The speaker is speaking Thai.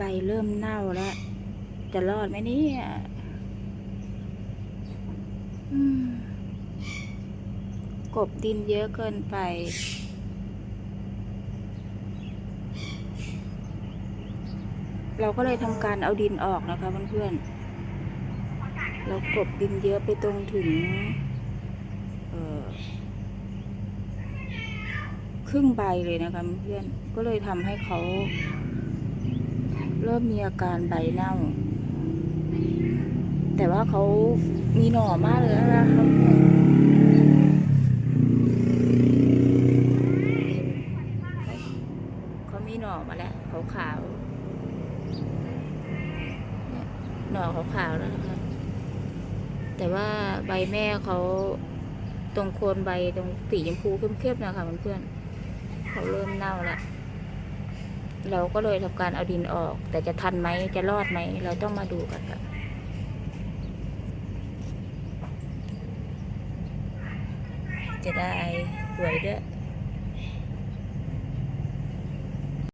ใบเริ่มเน่าแล้ว จะรอดไหมเนี่ยอืมกบดินเยอะเกินไป เราก็เลยทำการเอาดินออกนะคะเพื่อนๆ เรากบดินเยอะไปตรงถึงครึ่งใบเลยนะคะเพื่อนก็เลยทำให้เขา เริ่มมีอาการใบเน่า แต่ว่าเขามีหน่อมากเลยนะคะเขามีหน่อมาแล้วขาวๆเนี่ยหน่อขาวๆแล้วนะคะแต่ว่าใบแม่เขาตรงโคนใบตรงสีชมพูเข้มๆนะคะเพื่อนๆเขาเริ่มเน่าแล้ว เราก็เลยทำการเอาดินออก แต่จะทันไหมจะรอดไหม เราต้องมาดูกันค่ะจะได้สวยด้วย